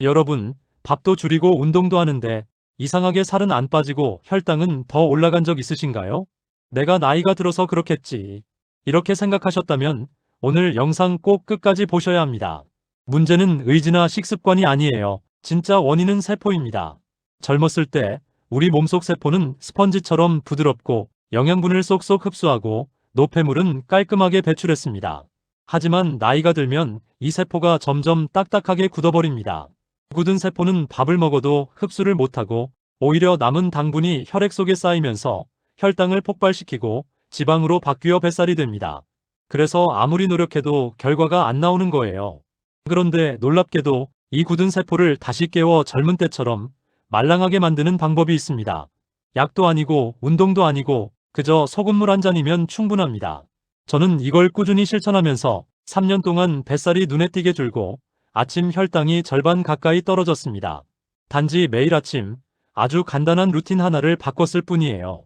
여러분, 밥도 줄이고 운동도 하는데 이상하게 살은 안 빠지고 혈당은 더 올라간 적 있으신가요? 내가 나이가 들어서 그렇겠지. 이렇게 생각하셨다면 오늘 영상 꼭 끝까지 보셔야 합니다. 문제는 의지나 식습관이 아니에요. 진짜 원인은 세포입니다. 젊었을 때 우리 몸속 세포는 스펀지처럼 부드럽고 영양분을 쏙쏙 흡수하고 노폐물은 깔끔하게 배출했습니다. 하지만 나이가 들면 이 세포가 점점 딱딱하게 굳어버립니다. 굳은 세포는 밥을 먹어도 흡수를 못하고 오히려 남은 당분이 혈액 속에 쌓이면서 혈당을 폭발시키고 지방으로 바뀌어 뱃살이 됩니다. 그래서 아무리 노력해도 결과가 안 나오는 거예요. 그런데 놀랍게도 이 굳은 세포를 다시 깨워 젊은 때처럼 말랑하게 만드는 방법이 있습니다. 약도 아니고 운동도 아니고 그저 소금물 한 잔이면 충분합니다. 저는 이걸 꾸준히 실천하면서 3년 동안 뱃살이 눈에 띄게 줄고 아침 혈당이 절반 가까이 떨어졌습니다. 단지 매일 아침 아주 간단한 루틴 하나를 바꿨을 뿐이에요.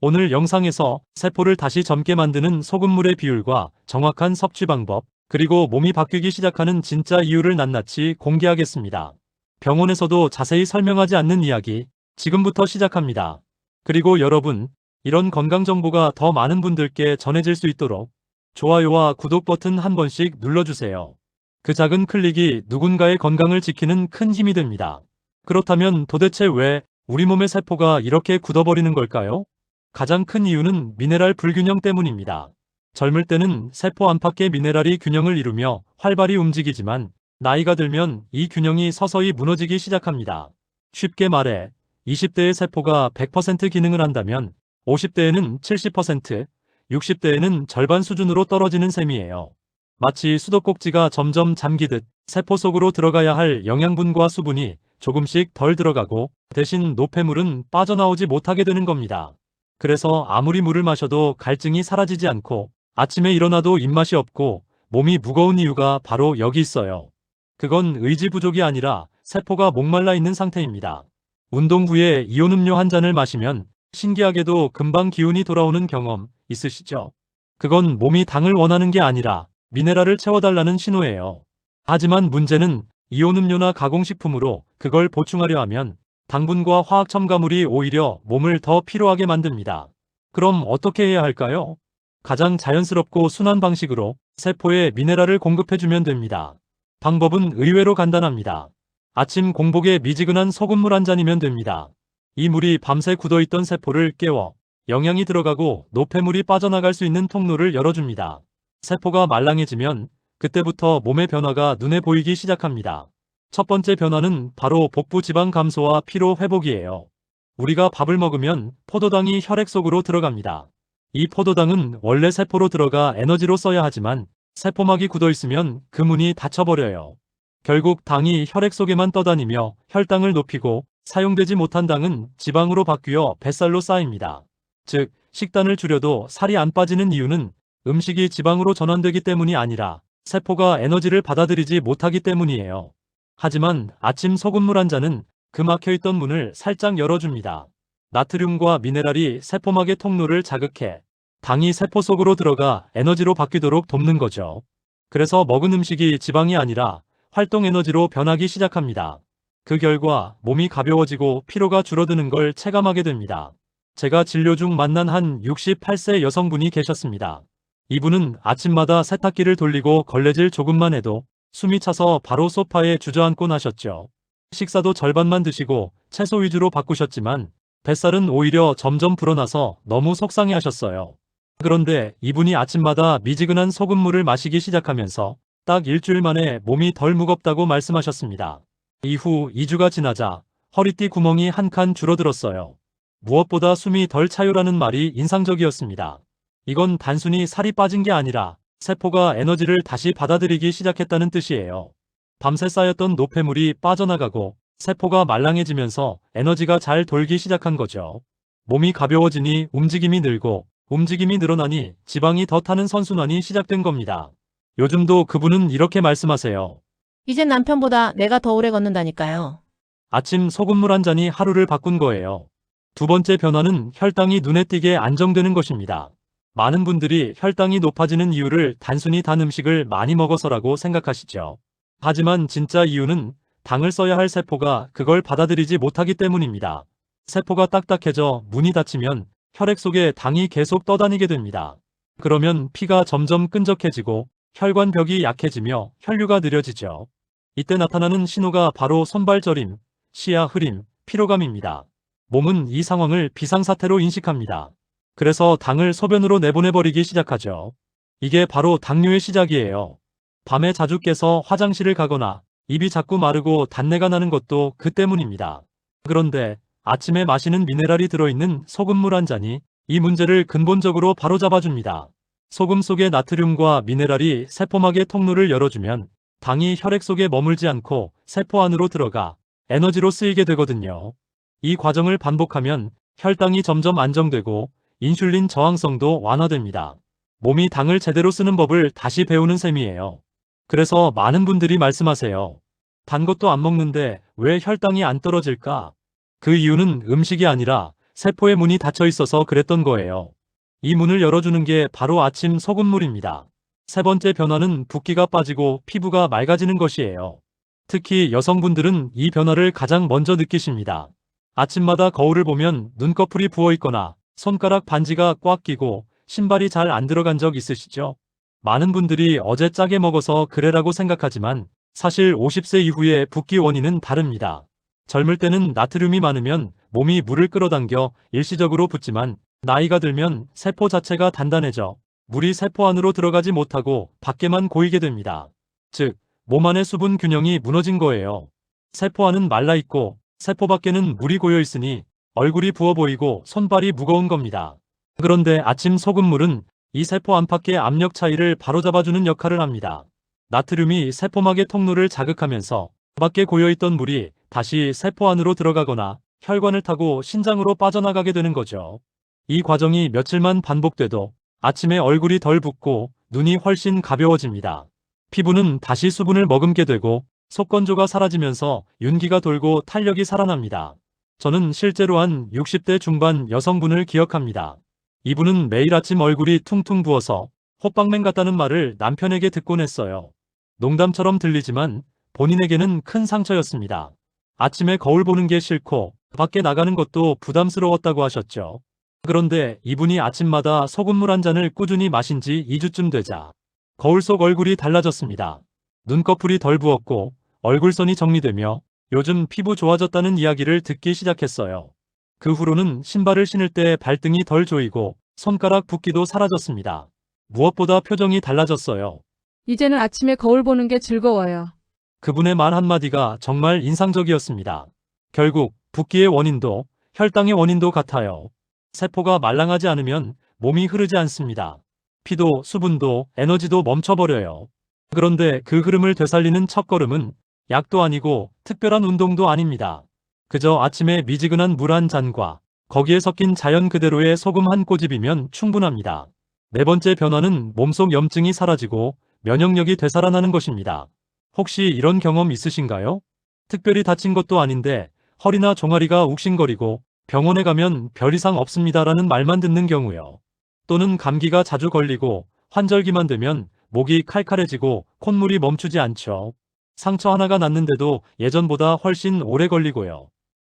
오늘 영상에서 세포를 다시 젊게 만드는 소금물의 비율과 정확한 섭취 방법, 그리고 몸이 바뀌기 시작하는 진짜 이유를 낱낱이 공개하겠습니다. 병원에서도 자세히 설명하지 않는 이야기, 지금부터 시작합니다. 그리고 여러분, 이런 건강 정보가 더 많은 분들께 전해질 수 있도록 좋아요와 구독 버튼 한 번씩 눌러주세요. 그 작은 클릭이 누군가의 건강을 지키는 큰 힘이 됩니다. 그렇다면 도대체 왜 우리 몸의 세포가 이렇게 굳어버리는 걸까요? 가장 큰 이유는 미네랄 불균형 때문입니다. 젊을 때는 세포 안팎의 미네랄이 균형을 이루며 활발히 움직이지만 나이가 들면 이 균형이 서서히 무너지기 시작합니다. 쉽게 말해 20대의 세포가 100% 기능을 한다면 50대에는 70%, 60대에는 절반 수준으로 떨어지는 셈이에요. 마치 수도꼭지가 점점 잠기듯 세포 속으로 들어가야 할 영양분과 수분이 조금씩 덜 들어가고 대신 노폐물은 빠져나오지 못하게 되는 겁니다. 그래서 아무리 물을 마셔도 갈증이 사라지지 않고 아침에 일어나도 입맛이 없고 몸이 무거운 이유가 바로 여기 있어요. 그건 의지 부족이 아니라 세포가 목말라 있는 상태입니다. 운동 후에 이온 음료 한 잔을 마시면 신기하게도 금방 기운이 돌아오는 경험 있으시죠? 그건 몸이 당을 원하는 게 아니라 미네랄을 채워달라는 신호예요. 하지만 문제는 이온 음료나 가공식품으로 그걸 보충하려 하면 당분과 화학 첨가물이 오히려 몸을 더 피로하게 만듭니다. 그럼 어떻게 해야 할까요? 가장 자연스럽고 순한 방식으로 세포에 미네랄을 공급해주면 됩니다. 방법은 의외로 간단합니다. 아침 공복에 미지근한 소금물 한 잔이면 됩니다. 이 물이 밤새 굳어있던 세포를 깨워 영양이 들어가고 노폐물이 빠져나갈 수 있는 통로를 열어줍니다. 세포가 말랑해지면 그때부터 몸의 변화가 눈에 보이기 시작합니다. 첫 번째 변화는 바로 복부 지방 감소와 피로 회복이에요. 우리가 밥을 먹으면 포도당이 혈액 속으로 들어갑니다. 이 포도당은 원래 세포로 들어가 에너지로 써야 하지만 세포막이 굳어 있으면 그 문이 닫혀버려요. 결국 당이 혈액 속에만 떠다니며 혈당을 높이고 사용되지 못한 당은 지방으로 바뀌어 뱃살로 쌓입니다. 즉, 식단을 줄여도 살이 안 빠지는 이유는 음식이 지방으로 전환되기 때문이 아니라 세포가 에너지를 받아들이지 못하기 때문이에요. 하지만 아침 소금물 한 잔은 그 막혀있던 문을 살짝 열어줍니다. 나트륨과 미네랄이 세포막의 통로를 자극해 당이 세포 속으로 들어가 에너지로 바뀌도록 돕는 거죠. 그래서 먹은 음식이 지방이 아니라 활동 에너지로 변하기 시작합니다. 그 결과 몸이 가벼워지고 피로가 줄어드는 걸 체감하게 됩니다. 제가 진료 중 만난 한 68세 여성분이 계셨습니다. 이분은 아침마다 세탁기를 돌리고 걸레질 조금만 해도 숨이 차서 바로 소파에 주저앉곤 하셨죠. 식사도 절반만 드시고 채소 위주로 바꾸셨지만 뱃살은 오히려 점점 불어나서 너무 속상해 하셨어요. 그런데 이분이 아침마다 미지근한 소금물을 마시기 시작하면서 딱 일주일 만에 몸이 덜 무겁다고 말씀하셨습니다. 이후 2주가 지나자 허리띠 구멍이 한 칸 줄어들었어요. 무엇보다 숨이 덜 차요라는 말이 인상적이었습니다. 이건 단순히 살이 빠진 게 아니라 세포가 에너지를 다시 받아들이기 시작했다는 뜻이에요. 밤새 쌓였던 노폐물이 빠져나가고 세포가 말랑해지면서 에너지가 잘 돌기 시작한 거죠. 몸이 가벼워지니 움직임이 늘고 움직임이 늘어나니 지방이 더 타는 선순환이 시작된 겁니다. 요즘도 그분은 이렇게 말씀하세요. 이젠 남편보다 내가 더 오래 걷는다니까요. 아침 소금물 한 잔이 하루를 바꾼 거예요. 두 번째 변화는 혈당이 눈에 띄게 안정되는 것입니다. 많은 분들이 혈당이 높아지는 이유를 단순히 단 음식을 많이 먹어서라고 생각하시죠. 하지만 진짜 이유는 당을 써야 할 세포가 그걸 받아들이지 못하기 때문입니다. 세포가 딱딱해져 문이 닫히면 혈액 속에 당이 계속 떠다니게 됩니다. 그러면 피가 점점 끈적해지고 혈관벽이 약해지며 혈류가 느려지죠. 이때 나타나는 신호가 바로 손발저림, 시야 흐림, 피로감입니다. 몸은 이 상황을 비상사태로 인식합니다. 그래서 당을 소변으로 내보내버리기 시작하죠. 이게 바로 당뇨의 시작이에요. 밤에 자주 깨서 화장실을 가거나 입이 자꾸 마르고 단내가 나는 것도 그 때문입니다. 그런데 아침에 마시는 미네랄이 들어있는 소금물 한 잔이 이 문제를 근본적으로 바로잡아줍니다. 소금 속의 나트륨과 미네랄이 세포막의 통로를 열어주면 당이 혈액 속에 머물지 않고 세포 안으로 들어가 에너지로 쓰이게 되거든요. 이 과정을 반복하면 혈당이 점점 안정되고 인슐린 저항성도 완화됩니다. 몸이 당을 제대로 쓰는 법을 다시 배우는 셈이에요. 그래서 많은 분들이 말씀하세요. 단 것도 안 먹는데 왜 혈당이 안 떨어질까? 그 이유는 음식이 아니라 세포의 문이 닫혀 있어서 그랬던 거예요. 이 문을 열어주는 게 바로 아침 소금물입니다. 세 번째 변화는 붓기가 빠지고 피부가 맑아지는 것이에요. 특히 여성분들은 이 변화를 가장 먼저 느끼십니다. 아침마다 거울을 보면 눈꺼풀이 부어 있거나 손가락 반지가 꽉 끼고 신발이 잘 안 들어간 적 있으시죠? 많은 분들이 어제 짜게 먹어서 그래라고 생각하지만 사실 50세 이후의 붓기 원인은 다릅니다. 젊을 때는 나트륨이 많으면 몸이 물을 끌어당겨 일시적으로 붓지만 나이가 들면 세포 자체가 단단해져 물이 세포 안으로 들어가지 못하고 밖에만 고이게 됩니다. 즉, 몸 안의 수분 균형이 무너진 거예요. 세포 안은 말라 있고 세포 밖에는 물이 고여 있으니 얼굴이 부어 보이고 손발이 무거운 겁니다. 그런데 아침 소금물은 이 세포 안팎의 압력 차이를 바로잡아주는 역할을 합니다. 나트륨이 세포막의 통로를 자극하면서 밖에 고여있던 물이 다시 세포 안으로 들어가거나 혈관을 타고 신장으로 빠져나가게 되는 거죠. 이 과정이 며칠만 반복돼도 아침에 얼굴이 덜 붓고 눈이 훨씬 가벼워집니다. 피부는 다시 수분을 머금게 되고 속건조가 사라지면서 윤기가 돌고 탄력이 살아납니다. 저는 실제로 한 60대 중반 여성분을 기억합니다. 이분은 매일 아침 얼굴이 퉁퉁 부어서 호빵맨 같다는 말을 남편에게 듣곤 했어요. 농담처럼 들리지만 본인에게는 큰 상처였습니다. 아침에 거울 보는 게 싫고 밖에 나가는 것도 부담스러웠다고 하셨죠. 그런데 이분이 아침마다 소금물 한 잔을 꾸준히 마신 지 2주쯤 되자 거울 속 얼굴이 달라졌습니다. 눈꺼풀이 덜 부었고 얼굴선이 정리되며 요즘 피부 좋아졌다는 이야기를 듣기 시작했어요. 그 후로는 신발을 신을 때 발등이 덜 조이고 손가락 붓기도 사라졌습니다. 무엇보다 표정이 달라졌어요. 이제는 아침에 거울 보는 게 즐거워요. 그분의 말 한마디가 정말 인상적이었습니다. 결국 붓기의 원인도 혈당의 원인도 같아요. 세포가 말랑하지 않으면 몸이 흐르지 않습니다. 피도 수분도 에너지도 멈춰버려요. 그런데 그 흐름을 되살리는 첫걸음은 약도 아니고 특별한 운동도 아닙니다. 그저 아침에 미지근한 물 한 잔과 거기에 섞인 자연 그대로의 소금 한 꼬집이면 충분합니다. 네 번째 변화는 몸속 염증이 사라지고 면역력이 되살아나는 것입니다. 혹시 이런 경험 있으신가요? 특별히 다친 것도 아닌데 허리나 종아리가 욱신거리고 병원에 가면 별 이상 없습니다라는 말만 듣는 경우요. 또는 감기가 자주 걸리고 환절기만 되면 목이 칼칼해지고 콧물이 멈추지 않죠. 상처 하나가 났는데도 예전보다 훨씬 오래 걸리고요.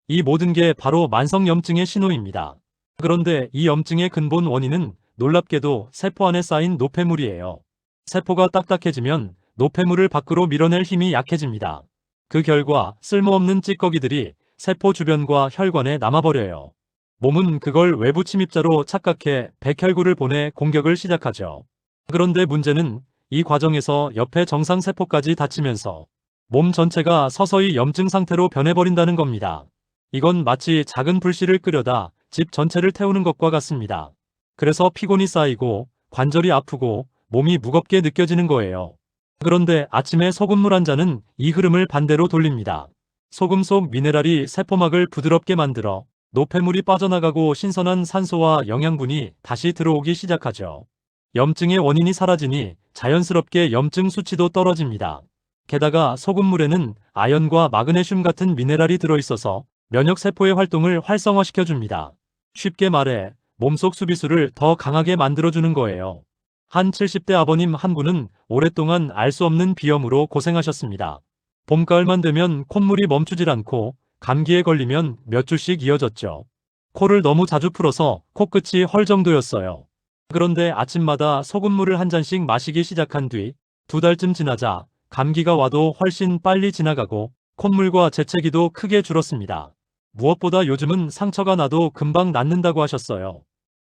이 모든 게 바로 만성염증의 신호입니다. 그런데 이 염증의 근본 원인은 놀랍게도 세포 안에 쌓인 노폐물이에요. 세포가 딱딱해지면 노폐물을 밖으로 밀어낼 힘이 약해집니다. 그 결과 쓸모없는 찌꺼기들이 세포 주변과 혈관에 남아버려요. 몸은 그걸 외부 침입자로 착각해 백혈구를 보내 공격을 시작하죠. 그런데 문제는 이 과정에서 옆에 정상세포까지 다치면서 몸 전체가 서서히 염증 상태로 변해버린다는 겁니다. 이건 마치 작은 불씨를 끄려다 집 전체를 태우는 것과 같습니다. 그래서 피곤이 쌓이고 관절이 아프고 몸이 무겁게 느껴지는 거예요. 그런데 아침에 소금물 한 잔은 이 흐름을 반대로 돌립니다. 소금 속 미네랄이 세포막을 부드럽게 만들어 노폐물이 빠져나가고 신선한 산소와 영양분이 다시 들어오기 시작하죠. 염증의 원인이 사라지니 자연스럽게 염증 수치도 떨어집니다. 게다가 소금물에는 아연과 마그네슘 같은 미네랄이 들어있어서 면역세포의 활동을 활성화시켜줍니다. 쉽게 말해 몸속 수비수를 더 강하게 만들어주는 거예요. 한 70대 아버님 한 분은 오랫동안 알 수 없는 비염으로 고생하셨습니다. 봄가을만 되면 콧물이 멈추질 않고 감기에 걸리면 몇 주씩 이어졌죠. 코를 너무 자주 풀어서 코끝이 헐 정도였어요. 그런데 아침마다 소금물을 한 잔씩 마시기 시작한 뒤 두 달쯤 지나자 감기가 와도 훨씬 빨리 지나가고 콧물과 재채기도 크게 줄었습니다. 무엇보다 요즘은 상처가 나도 금방 낫는다고 하셨어요.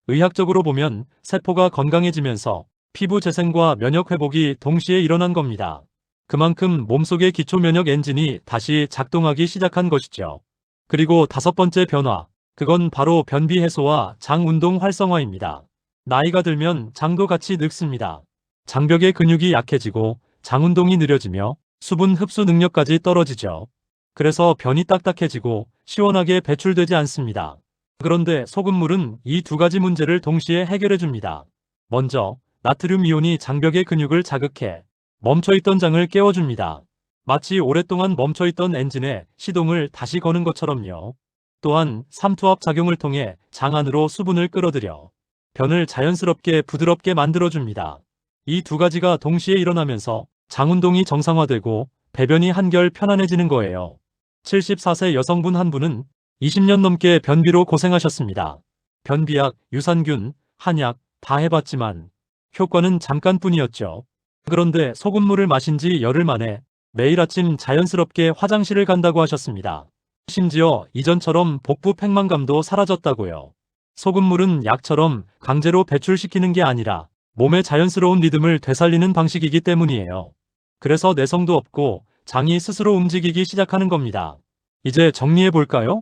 의학적으로 보면 세포가 건강해지면서 피부 재생과 면역 회복이 동시에 일어난 겁니다. 그만큼 몸속의 기초 면역 엔진이 다시 작동하기 시작한 것이죠. 그리고 다섯 번째 변화, 그건 바로 변비 해소와 장 운동 활성화입니다. 나이가 들면 장도 같이 늙습니다. 장벽의 근육이 약해지고 장 운동이 느려지며 수분 흡수 능력까지 떨어지죠. 그래서 변이 딱딱해지고 시원하게 배출되지 않습니다. 그런데 소금물은 이 두 가지 문제를 동시에 해결해 줍니다. 먼저 나트륨 이온이 장벽의 근육을 자극해 멈춰있던 장을 깨워줍니다. 마치 오랫동안 멈춰있던 엔진의 시동을 다시 거는 것처럼요. 또한 삼투압 작용을 통해 장 안으로 수분을 끌어들여 변을 자연스럽게 부드럽게 만들어줍니다. 이 두 가지가 동시에 일어나면서 장 운동이 정상화되고 배변이 한결 편안해지는 거예요. 74세 여성분 한 분은 20년 넘게 변비로 고생하셨습니다. 변비약, 유산균, 한약 다 해봤지만 효과는 잠깐뿐이었죠. 그런데 소금물을 마신 지 열흘 만에 매일 아침 자연스럽게 화장실을 간다고 하셨습니다. 심지어 이전처럼 복부 팽만감도 사라졌다고요. 소금물은 약처럼 강제로 배출시키는 게 아니라 몸의 자연스러운 리듬을 되살리는 방식이기 때문이에요. 그래서 내성도 없고 장이 스스로 움직이기 시작하는 겁니다. 이제 정리해 볼까요?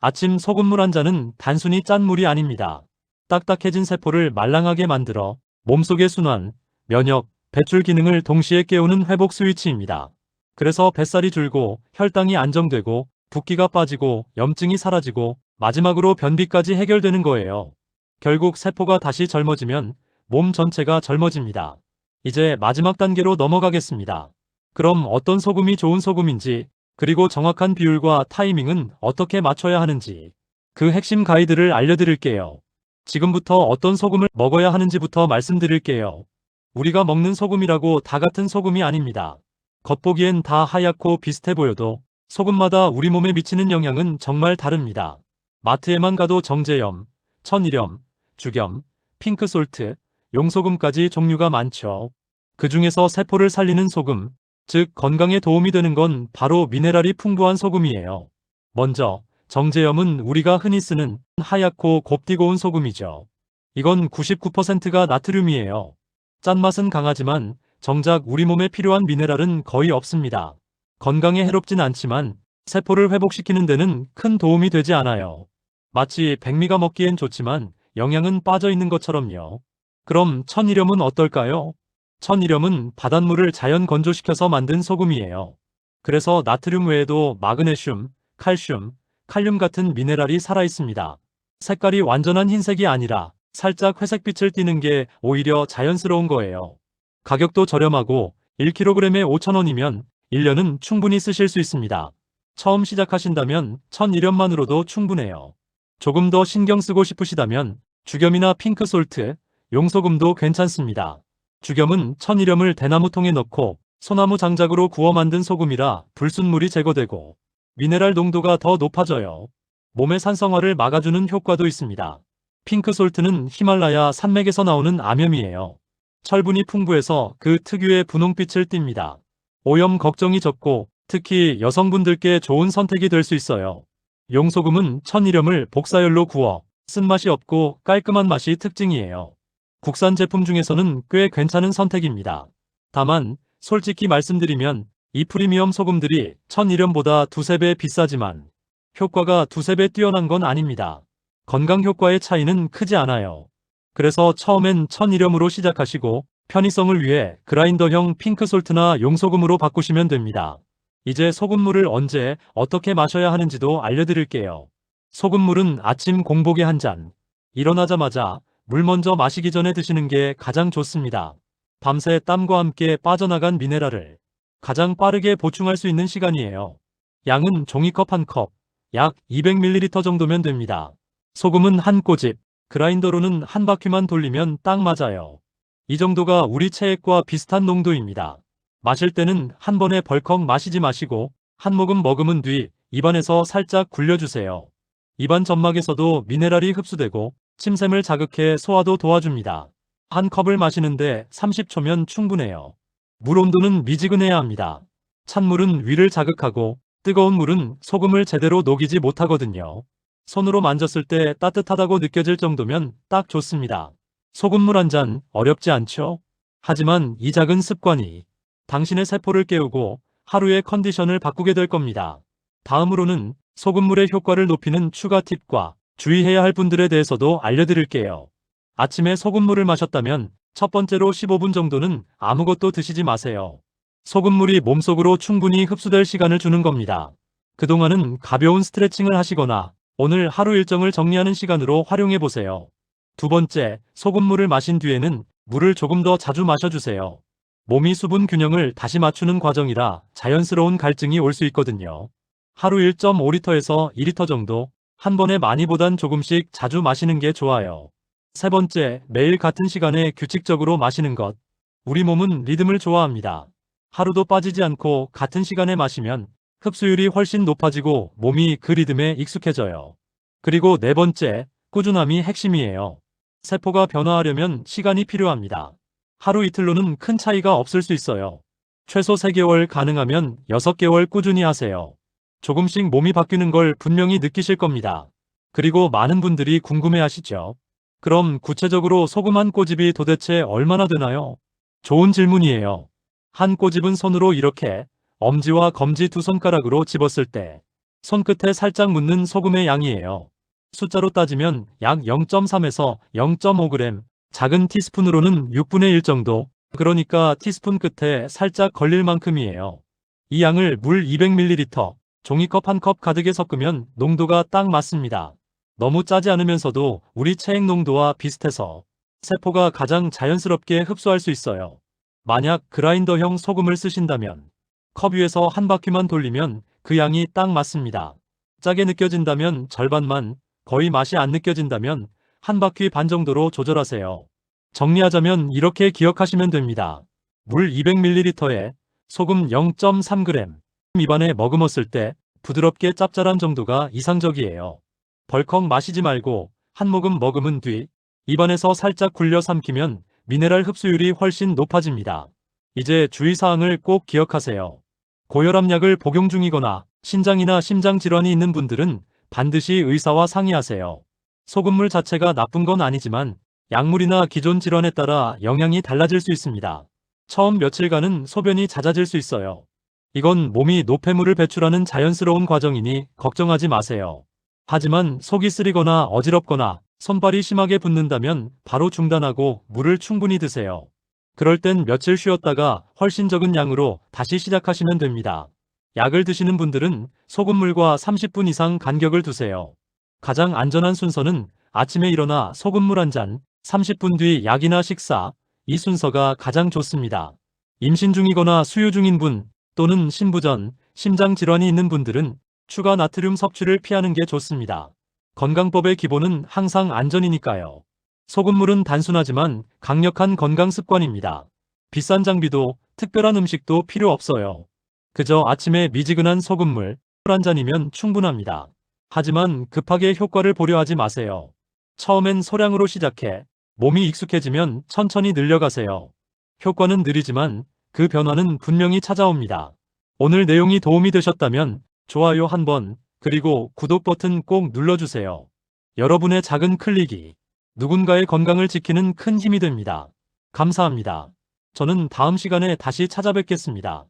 아침 소금물 한 잔은 단순히 짠 물이 아닙니다. 딱딱해진 세포를 말랑하게 만들어 몸속의 순환, 면역, 배출 기능을 동시에 깨우는 회복 스위치입니다. 그래서 뱃살이 줄고 혈당이 안정되고 붓기가 빠지고 염증이 사라지고 마지막으로 변비까지 해결되는 거예요. 결국 세포가 다시 젊어지면 몸 전체가 젊어집니다. 이제 마지막 단계로 넘어가겠습니다. 그럼 어떤 소금이 좋은 소금인지, 그리고 정확한 비율과 타이밍은 어떻게 맞춰야 하는지, 그 핵심 가이드를 알려드릴게요. 지금부터 어떤 소금을 먹어야 하는지부터 말씀드릴게요. 우리가 먹는 소금이라고 다 같은 소금이 아닙니다. 겉보기엔 다 하얗고 비슷해 보여도 소금마다 우리 몸에 미치는 영향은 정말 다릅니다. 마트에만 가도 정제염, 천일염, 죽염, 핑크솔트, 용소금까지 종류가 많죠. 그 중에서 세포를 살리는 소금, 즉 건강에 도움이 되는 건 바로 미네랄이 풍부한 소금이에요. 먼저 정제염은 우리가 흔히 쓰는 하얗고 곱디고운 소금이죠. 이건 99%가 나트륨이에요. 짠맛은 강하지만 정작 우리 몸에 필요한 미네랄은 거의 없습니다. 건강에 해롭진 않지만 세포를 회복시키는 데는 큰 도움이 되지 않아요. 마치 백미가 먹기엔 좋지만 영양은 빠져 있는 것처럼요. 그럼 천일염은 어떨까요? 천일염은 바닷물을 자연 건조시켜서 만든 소금이에요. 그래서 나트륨 외에도 마그네슘, 칼슘, 칼륨 같은 미네랄이 살아있습니다. 색깔이 완전한 흰색이 아니라 살짝 회색빛을 띠는 게 오히려 자연스러운 거예요. 가격도 저렴하고 1kg에 5,000원이면 1년은 충분히 쓰실 수 있습니다. 처음 시작하신다면 천일염만으로도 충분해요. 조금 더 신경 쓰고 싶으시다면 죽염이나 핑크솔트, 용소금도 괜찮습니다. 죽염은 천일염을 대나무통에 넣고 소나무 장작으로 구워 만든 소금이라 불순물이 제거되고 미네랄 농도가 더 높아져요. 몸의 산성화를 막아주는 효과도 있습니다. 핑크솔트는 히말라야 산맥에서 나오는 암염이에요. 철분이 풍부해서 그 특유의 분홍빛을 띱니다. 오염 걱정이 적고 특히 여성분들께 좋은 선택이 될 수 있어요. 용소금은 천일염을 복사열로 구워 쓴맛이 없고 깔끔한 맛이 특징이에요. 국산 제품 중에서는 꽤 괜찮은 선택입니다. 다만 솔직히 말씀드리면 이 프리미엄 소금들이 천일염보다 두세 배 비싸지만 효과가 두세 배 뛰어난 건 아닙니다. 건강 효과의 차이는 크지 않아요. 그래서 처음엔 천일염으로 시작하시고 편의성을 위해 그라인더형 핑크솔트나 용소금으로 바꾸시면 됩니다. 이제 소금물을 언제 어떻게 마셔야 하는지도 알려드릴게요. 소금물은 아침 공복에 한 잔. 일어나자마자 물 먼저 마시기 전에 드시는 게 가장 좋습니다. 밤새 땀과 함께 빠져나간 미네랄을 가장 빠르게 보충할 수 있는 시간이에요. 양은 종이컵 한 컵, 약 200ml 정도면 됩니다. 소금은 한 꼬집, 그라인더로는 한 바퀴만 돌리면 딱 맞아요. 이 정도가 우리 체액과 비슷한 농도입니다. 마실 때는 한 번에 벌컥 마시지 마시고 한 모금 머금은 뒤 입안에서 살짝 굴려주세요. 입안 점막에서도 미네랄이 흡수되고 침샘을 자극해 소화도 도와줍니다. 한 컵을 마시는데 30초면 충분해요. 물 온도는 미지근해야 합니다. 찬물은 위를 자극하고 뜨거운 물은 소금을 제대로 녹이지 못하거든요. 손으로 만졌을 때 따뜻하다고 느껴질 정도면 딱 좋습니다. 소금물 한 잔 어렵지 않죠? 하지만 이 작은 습관이 당신의 세포를 깨우고 하루의 컨디션을 바꾸게 될 겁니다. 다음으로는 소금물의 효과를 높이는 추가 팁과 주의해야 할 분들에 대해서도 알려드릴게요. 아침에 소금물을 마셨다면 첫 번째로 15분 정도는 아무것도 드시지 마세요. 소금물이 몸속으로 충분히 흡수될 시간을 주는 겁니다. 그동안은 가벼운 스트레칭을 하시거나 오늘 하루 일정을 정리하는 시간으로 활용해 보세요. 두 번째, 소금물을 마신 뒤에는 물을 조금 더 자주 마셔주세요. 몸이 수분 균형을 다시 맞추는 과정이라 자연스러운 갈증이 올 수 있거든요. 하루 1.5리터에서 2리터 정도 한 번에 많이 보단 조금씩 자주 마시는 게 좋아요. 세 번째, 매일 같은 시간에 규칙적으로 마시는 것. 우리 몸은 리듬을 좋아합니다. 하루도 빠지지 않고 같은 시간에 마시면 흡수율이 훨씬 높아지고 몸이 그 리듬에 익숙해져요. 그리고 네 번째, 꾸준함이 핵심이에요. 세포가 변화하려면 시간이 필요합니다. 하루 이틀로는 큰 차이가 없을 수 있어요. 최소 3개월 가능하면 6개월 꾸준히 하세요. 조금씩 몸이 바뀌는 걸 분명히 느끼실 겁니다. 그리고 많은 분들이 궁금해 하시죠. 그럼 구체적으로 소금 한 꼬집이 도대체 얼마나 되나요? 좋은 질문이에요. 한 꼬집은 손으로 이렇게 엄지와 검지 두 손가락으로 집었을 때 손끝에 살짝 묻는 소금의 양이에요. 숫자로 따지면 약 0.3에서 0.5g, 작은 티스푼으로는 6분의 1 정도, 그러니까 티스푼 끝에 살짝 걸릴 만큼이에요. 이 양을 물 200ml, 종이컵 한 컵 가득에 섞으면 농도가 딱 맞습니다. 너무 짜지 않으면서도 우리 체액 농도와 비슷해서 세포가 가장 자연스럽게 흡수할 수 있어요. 만약 그라인더형 소금을 쓰신다면 컵 위에서 한 바퀴만 돌리면 그 양이 딱 맞습니다. 짜게 느껴진다면 절반만, 거의 맛이 안 느껴진다면 한 바퀴 반 정도로 조절하세요. 정리하자면 이렇게 기억하시면 됩니다. 물 200ml에 소금 0.3g, 입안에 머금었을 때 부드럽게 짭짤한 정도가 이상적이에요. 벌컥 마시지 말고 한 모금 머금은 뒤 입안에서 살짝 굴려 삼키면 미네랄 흡수율이 훨씬 높아집니다. 이제 주의사항을 꼭 기억하세요. 고혈압약을 복용 중이거나 신장이나 심장 질환이 있는 분들은 반드시 의사와 상의하세요. 소금물 자체가 나쁜 건 아니지만 약물이나 기존 질환에 따라 영향이 달라질 수 있습니다. 처음 며칠간은 소변이 잦아질 수 있어요. 이건 몸이 노폐물을 배출하는 자연스러운 과정이니 걱정하지 마세요. 하지만 속이 쓰리거나 어지럽거나 손발이 심하게 붓는다면 바로 중단하고 물을 충분히 드세요. 그럴 땐 며칠 쉬었다가 훨씬 적은 양으로 다시 시작하시면 됩니다. 약을 드시는 분들은 소금물과 30분 이상 간격을 두세요. 가장 안전한 순서는 아침에 일어나 소금물 한 잔, 30분 뒤 약이나 식사, 이 순서가 가장 좋습니다. 임신 중이거나 수유 중인 분 또는 신부전, 심장 질환이 있는 분들은 추가 나트륨 섭취를 피하는 게 좋습니다. 건강법의 기본은 항상 안전이니까요. 소금물은 단순하지만 강력한 건강 습관입니다. 비싼 장비도 특별한 음식도 필요 없어요. 그저 아침에 미지근한 소금물 한 잔이면 충분합니다. 하지만 급하게 효과를 보려 하지 마세요. 처음엔 소량으로 시작해 몸이 익숙해지면 천천히 늘려가세요. 효과는 느리지만 그 변화는 분명히 찾아옵니다. 오늘 내용이 도움이 되셨다면 좋아요 한번 그리고 구독 버튼 꼭 눌러주세요. 여러분의 작은 클릭이 누군가의 건강을 지키는 큰 힘이 됩니다. 감사합니다. 저는 다음 시간에 다시 찾아뵙겠습니다.